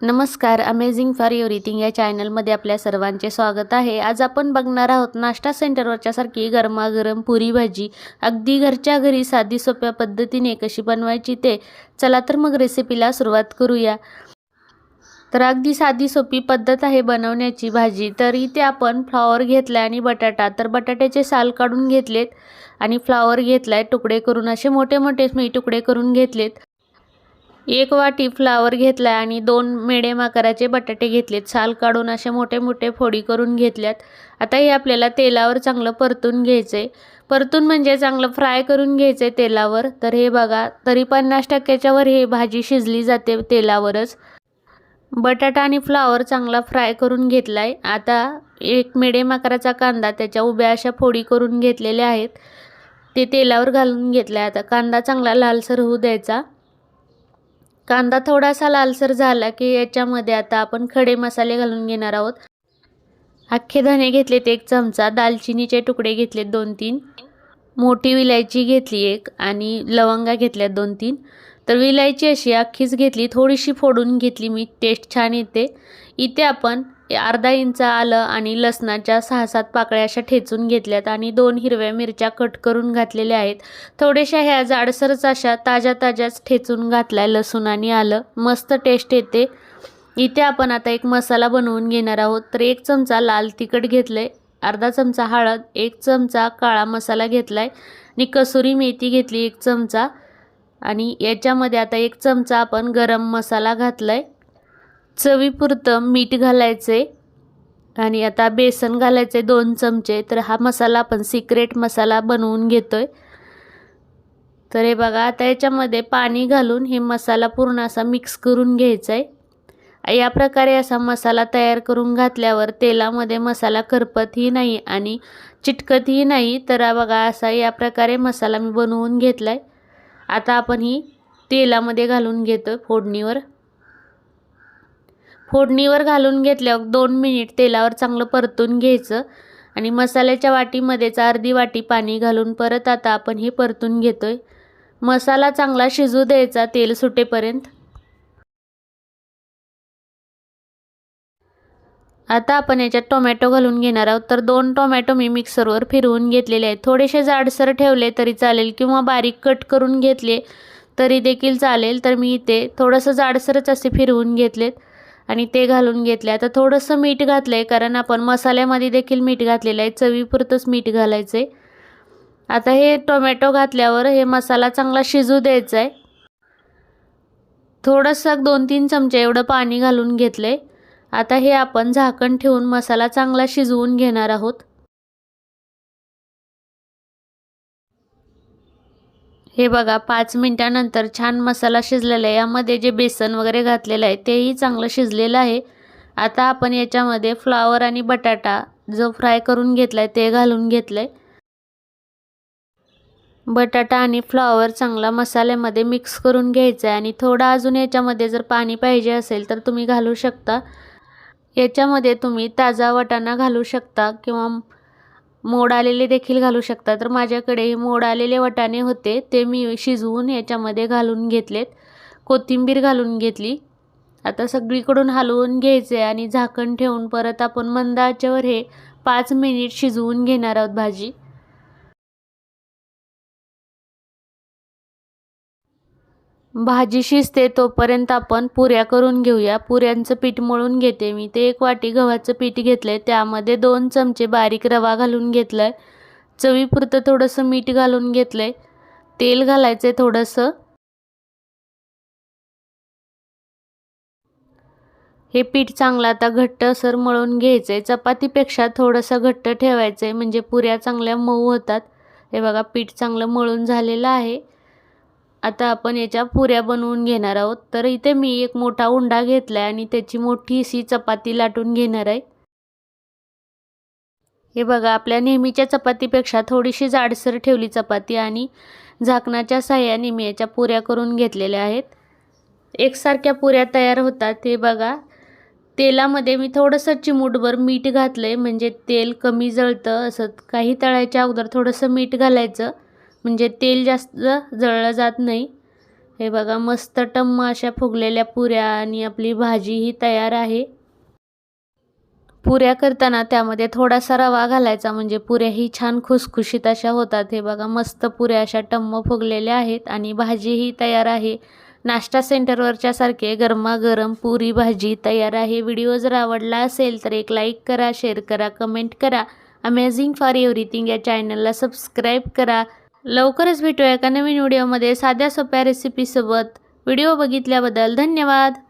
नमस्कार amazing for everything या चॅनलमध्ये आपल्या सर्वांचे स्वागत आहे. आज आपण बघणार आहोत नाश्ता सेंटरवरच्यासारखी गरमागरम पुरी भाजी. अगदी घरच्या घरी साधी सोप्या पद्धतीने कशी बनवायची ते चला तर मग रेसिपीला सुरुवात करूया. तर अगदी साधी सोपी पद्धत आहे बनवण्याची भाजी. तर इथे आपण फ्लॉवर घेतला आणि बटाटा. तर बटाट्याचे साल काढून घेतलेत आणि फ्लॉवर घेतला आहे तुकडे करून असे मोठे मोठे मी तुकडे करून घेतलेत. एक वाटी फ्लावर घेतला आणि दोन मिडियम आकाराचे बटाटे घेतलेत. साल काढून असे मोठे मोठे फोडी करून घेतल्यात. आता हे आपल्याला तेलावर चांगलं परतून घ्यायचं आहे परतून म्हणजे चांगलं फ्राय करून घ्यायचं आहे तेलावर. तर हे बघा तरी पन्नास टक्क्याच्यावर हे भाजी शिजली जाते तेलावरच. बटाटा आणि फ्लावर चांगला फ्राय करून घेतला आहे आता एक मिडियम आकाराचा कांदा त्याच्या उभ्या अशा फोडी करून घेतलेल्या आहेत. ते तेलावर घालून घेतला आहे आता कांदा चांगला लालसर होऊ द्यायचा. कांदा थोडासा लालसर झाला की याच्यामध्ये आता आपण खडे मसाले घालून घेणार आहोत. अख्खे धने घेतलेत एक चमचा दालचिनीचे तुकडे घेतलेत दोन तीन मोठी विलायची घेतली एक आणि लवंगा घेतल्यात दोन तीन. तर विलायची अशी अख्खीच घेतली थोडीशी फोडून घेतली मी टेस्ट छान येते. इथे आपण अर्धा इंच आलं आणि लसणाच्या सहा सात पाकळ्या अशा ठेचून घेतल्यात आणि दोन हिरव्या मिरच्या कट करून घातलेल्या आहेत. थोड्याशा ह्या जाडसरच अशा ताज्या ताज्याच ठेचून घातल्या लसूण आणि आलं. मस्त टेस्ट येते. इथे आपण आता एक मसाला बनवून घेणार आहोत. तर एक चमचा लाल तिखट घेतलं आहे अर्धा चमचा हळद एक चमचा काळा मसाला घेतला आहे आणि कसुरी मेथी घेतली एक चमचा. आणि याच्यामध्ये आता एक चमचा आपण गरम मसाला घातला आहे चवीपुरतं मीठ घालायचं आहे आणि आता बेसन घालायचं आहे दोन चमचे. तर हा मसाला आपण सिक्रेट मसाला बनवून घेतो आहे तर हे बघा आता याच्यामध्ये पाणी घालून हे मसाला पूर्ण असा मिक्स करून घ्यायचा आहे या प्रकारे असा मसाला तयार करून घातल्यावर तेलामध्ये मसाला करपतही नाही आणि चिटकतही नाही. तर बघा असा या प्रकारे मसाला मी बनवून घेतला आहे आता आपण ही तेलामध्ये घालून घेतो फोडणीवर. फोडणीवर घालून घेतल्यावर दोन मिनिट तेलावर चांगलं परतून घ्यायचं आणि मसाल्याच्या वाटीमध्येच अर्धी वाटी पाणी घालून परत आता आपण हे परतून घेतोय. मसाला चांगला शिजू द्यायचा तेल सुटेपर्यंत. आता आपण याच्यात टोमॅटो घालून घेणार आहोत. तर दोन टोमॅटो मी मिक्सरवर फिरवून घेतलेले आहेत. थोडेसे जाडसर ठेवले तरी चालेल किंवा बारीक कट करून घेतले तरी देखील चालेल. तर मी इथे थोडंसं जाडसरच असे फिरवून घेतलेत. आणि ते घालून घेतले. आता थोडंसं मीठ घातलं आहे कारण आपण मसाल्यामध्ये देखील मीठ घातलेलं आहे. चवीपुरतंच मीठ घालायचं आहे आता हे टोमॅटो घातल्यावर हे मसाला चांगला शिजू द्यायचा आहे. थोडंसं दोन तीन चमचे एवढं पाणी घालून घेतलं आहे आता हे आपण झाकण ठेवून मसाला चांगला शिजवून घेणार आहोत. हे बघा पाच मिनटानंतर छान मसाला शिजलेला आहे. यामध्ये जे बेसन वगैरे घातलेलं आहे तेही चांगलं शिजलेलं आहे. आता आपण याच्यामध्ये फ्लावर आणि बटाटा जो फ्राय करून घेतला आहे ते घालून घेतलं आहे बटाटा आणि फ्लावर चांगला मसाल्यामध्ये मिक्स करून घ्यायचा आहे. आणि थोडा अजून याच्यामध्ये जर पाणी पाहिजे असेल तर तुम्ही घालू शकता. याच्यामध्ये तुम्ही ताजा वाटाणा घालू शकता किंवा मोड आलेले देखील घालू शकता. तर माझ्याकडे मोड आलेले वटाणे होते. ते मी शिजवून याच्यामध्ये घालून घेतलेत. कोथिंबीर घालून घेतली. आता सगळीकडून हलवून घ्यायचे आणि झाकण ठेवून परत आपण मंद आचेवर हे पाच मिनिट शिजवून घेणार आहोत भाजी. भाजी शिजते तोपर्यंत आपण पुऱ्या करून घेऊया. पुऱ्यांचं पीठ मळून घेते मी. ते एक वाटी गव्हाचं पीठ घेतलं आहे त्यामध्ये दोन चमचे बारीक रवा घालून घेतलं आहे चवीपुरतं थोडंसं मीठ घालून घेतलं आहे तेल घालायचं आहे थोडंसं. हे पीठ चांगलं आता घट्ट असर मळून घ्यायचं आहे चपातीपेक्षा थोडंसं घट्ट ठेवायचं आहे म्हणजे पुऱ्या चांगल्या मऊ होतात. हे बघा पीठ चांगलं मळून झालेलं आहे. आता आपण याच्या पुऱ्या बनवून घेणार आहोत. तर इथे मी एक मोठा उंडा घेतला आहे आणि त्याची मोठी अशी चपाती लाटून घेणार आहे. हे बघा आपल्या नेहमीच्या चपातीपेक्षा थोडीशी जाडसर ठेवली चपाती आणि झाकणाच्या साह्याने मी याच्या पुऱ्या करून घेतलेल्या आहेत. एकसारख्या पुऱ्या तयार होतात. हे बघा तेलामध्ये मी थोडंसं चिमूटभर मीठ घातलं आहे म्हणजे तेल कमी जळतं. असं काही तळायच्या अगोदर थोडंसं मीठ घालायचं. म्हणजे तेल जास्त जळलं जात नाही. हे बघा मस्त टम्म अशा फुगलेल्या पुऱ्या आणि आपली भाजी ही तयार आहे. पुऱ्या करताना त्यामध्ये थोडासा रवा घालायचा म्हणजे पुऱ्याही छान खुसखुशीत अशा होतात. हे बघा मस्त पुऱ्या अशा टम्म फुगलेल्या आहेत आणि भाजीही तयार आहे. नाश्ता सेंटरवरच्या सारखे गरमागरम पुरी भाजी तयार आहे. व्हिडिओ जर आवडला असेल तर एक लाईक करा शेअर करा कमेंट करा. अमेझिंग फॉर एव्हरीथिंग या चॅनलला सबस्क्राईब करा. लवकरच भेटूया एका नवीन व्हिडिओमध्ये साध्या सोप्या रेसिपीसोबत व्हिडिओ बघितल्याबद्दल धन्यवाद.